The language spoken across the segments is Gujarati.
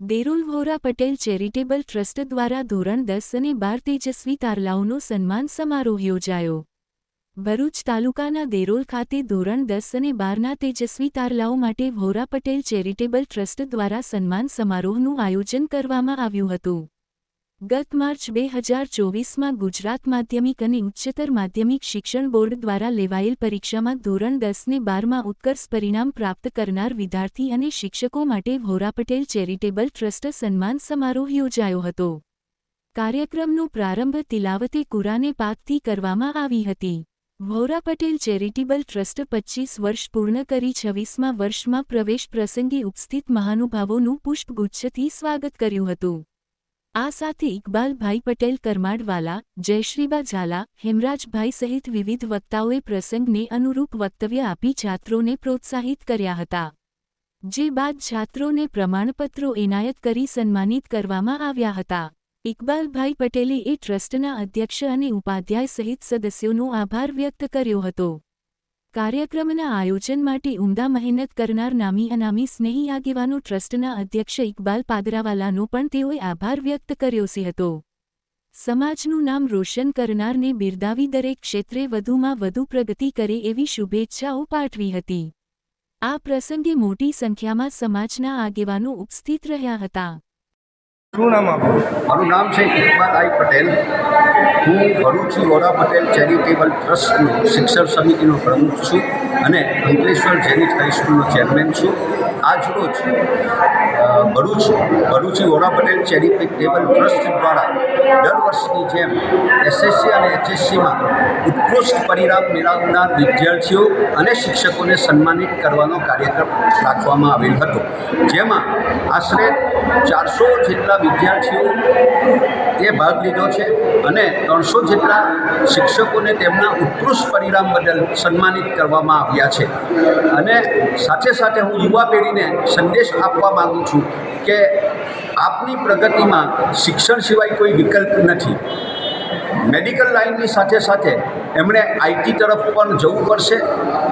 દેરોલ વોરા પટેલ ચેરિટેબલ ટ્રસ્ટ દ્વારા ધોરણ દસ અને બાર તેજસ્વી તારલાઓનો સન્માન સમારોહ યોજાયો. ભરૂચ તાલુકાના દેરોલ ખાતે ધોરણ દસ અને બારના તેજસ્વી તારલાઓ માટે વોરા પટેલ ચેરિટેબલ ટ્રસ્ટ દ્વારા સન્માન સમારોહનું આયોજન કરવામાં આવ્યું હતું. ગત માર્ચ બે હજાર ચોવીસમાં ગુજરાત માધ્યમિક અને ઉચ્ચતર માધ્યમિક શિક્ષણ બોર્ડ દ્વારા લેવાયેલ પરીક્ષામાં ધોરણ દસને બારમાં ઉત્કર્ષ પરિણામ પ્રાપ્ત કરનાર વિદ્યાર્થી અને શિક્ષકો માટે વોરા પટેલ ચેરિટેબલ ટ્રસ્ટ સન્માન સમારોહ યોજાયો હતો. કાર્યક્રમનો પ્રારંભ તિલાવતે કુરાને પાકથી કરવામાં આવી હતી. વોરા પટેલ ચેરિટેબલ ટ્રસ્ટ પચ્ચીસ વર્ષ પૂર્ણ કરી છવ્વીસમાં વર્ષમાં પ્રવેશ પ્રસંગે ઉપસ્થિત મહાનુભાવોનું પુષ્પગુચ્છથી સ્વાગત કર્યું હતું. આ સાથે ઇકબાલભાઈ પટેલ કરમાડવાલા, જયશ્રીબા ઝાલા, હેમરાજભાઈ સહિત વિવિધ વક્તાઓએ પ્રસંગને અનુરૂપ વક્તવ્ય આપી છાત્રોને પ્રોત્સાહિત કર્યા હતા. જે બાદ છાત્રોને પ્રમાણપત્રો એનાયત કરી સન્માનિત કરવામાં આવ્યા હતા. ઇકબાલભાઈ પટેલે એ ટ્રસ્ટના અધ્યક્ષ અને ઉપાધ્યાય સહિત સદસ્યોનો આભાર વ્યક્ત કર્યો હતો. કાર્યક્રમના આયોજન માટે ઉમદા મહેનત કરનાર નામી અનામી સ્નેહી આગેવાનો ટ્રસ્ટના અધ્યક્ષ ઇકબાલ પાદરાવાલાનો પણ તેઓએ આભાર વ્યક્ત કર્યો છે હતો. સમાજનું નામ રોશન કરનારને બિરદાવી દરેક ક્ષેત્રે વધુમાં વધુ પ્રગતિ કરે એવી શુભેચ્છાઓ પાઠવી હતી. આ પ્રસંગે મોટી સંખ્યામાં સમાજના આગેવાનો ઉપસ્થિત રહ્યા હતા. મારું નામ છે ઇકબાલ આઈ પટેલ. હું ભરૂચી વોરા પટેલ ચેરિટેબલ ટ્રસ્ટનો શિક્ષણ સમિતિનો પ્રમુખ છું અને અંકલેશ્વર જેનિટ હાઈસ્કૂલનો ચેરમેન છું. આજ જ ભરૂચ, ભરૂચી વોરા પટેલ ચેરિટેબલ ટ્રસ્ટ દ્વારા દર વર્ષની જેમ એસએસસી અને એચએસસીમાં ઉત્કૃષ્ટ પરિણામ મેળવનાર વિદ્યાર્થીઓ અને શિક્ષકોને સન્માનિત કરવાનો કાર્યક્રમ રાખવામાં આવેલ હતો. જેમાં આશરે ચારસો જેટલા વિદ્યાર્થીઓ એ ભાગ લીધો છે અને ત્રણસો જેટલા શિક્ષકોને તેમના ઉત્કૃષ્ટ પરિણામ બદલ સન્માનિત કરવામાં આવ્યા છે. અને સાથે સાથે હું યુવા પેઢીને સંદેશ આપવા માગું છું કે આપની પ્રગતિમાં શિક્ષણ સિવાય કોઈ વિકલ્પ નથી. મેડિકલ લાઇનની સાથે સાથે એમણે આઈટી તરફ પણ જવું પડશે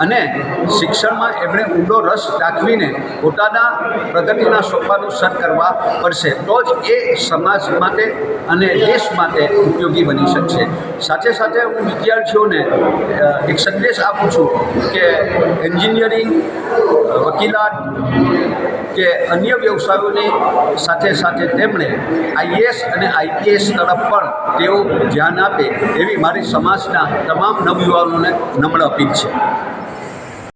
અને શિક્ષણમાં એમણે ઊંડો રસ દાખવીને પોતાના પ્રગતિના સોપાનું સર કરવા પડશે. તો જ એ સમાજ માટે અને દેશ માટે ઉપયોગી બની શકશે. સાથે સાથે હું વિદ્યાર્થીઓને એક સંદેશ આપું છું કે એન્જિનિયરિંગ વકીલાત કે અન્ય વ્યવસાયોની સાથે સાથે તેમણે આઈએએસ અને આઈપીએસ તરફ પણ તેઓ ધ્યાન આપે એવી મારી સમાજના તમામ નવયુવાનોને નમ્ર અપીલ છે.